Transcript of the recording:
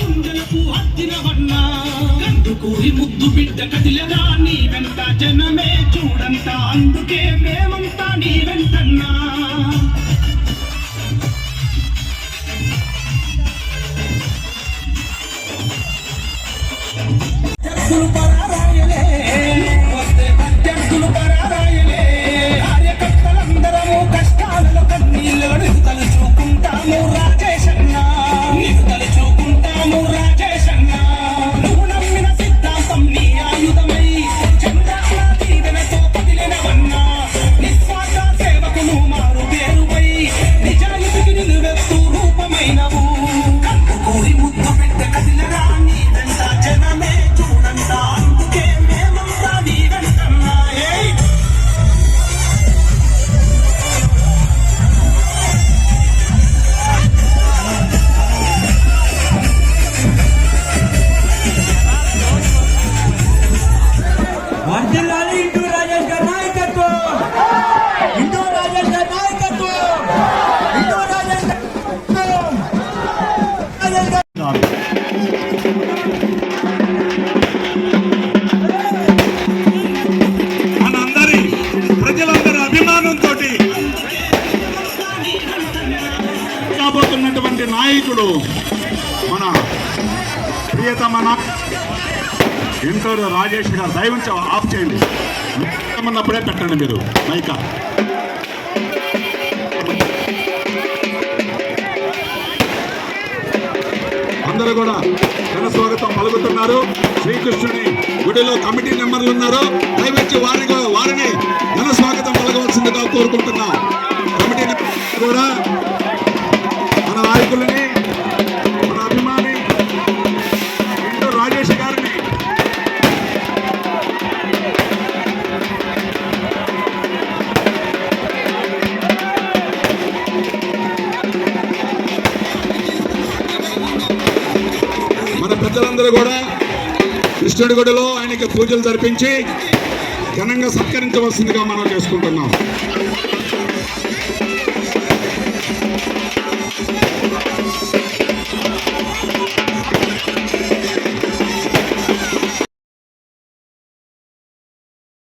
గుండెలకు అద్దినవన్నా కందుకూరి ముద్దు బిడ్డ కదిలరా నీ వెంట జనమే చూడంతా. అందుకే మేమంతా నీ వెంటన్నా. కష్టాలలో కన్నీళ్ళు కలుచుకుంటాము నాయకుడు మన ప్రియతమ నా రాజేష్ గారు దయవంచి ఆఫ్ చేయండి. ఏమన్నప్పుడే పెట్టండి మీరు మైకా. అందరూ కూడా ఘన స్వాగతం పలుకుతున్నారు. శ్రీకృష్ణుని గుడిలో కమిటీ మెంబర్లు ఉన్నారు. దయవచ్చి వారిని వారిని ఘన స్వాగతం పలకవలసిందిగా కోరుకుంటున్నాం. కమిటీ కూడా నాయకులని మన అభిమాని ఇంటూ రాజేష్ గారిని. మన పెద్దలందరూ కూడా కృష్ణుడి గుడిలో ఆయనకి పూజలు జరిపించి ఘనంగా సత్కరించవలసిందిగా మనం చేసుకుంటున్నాం.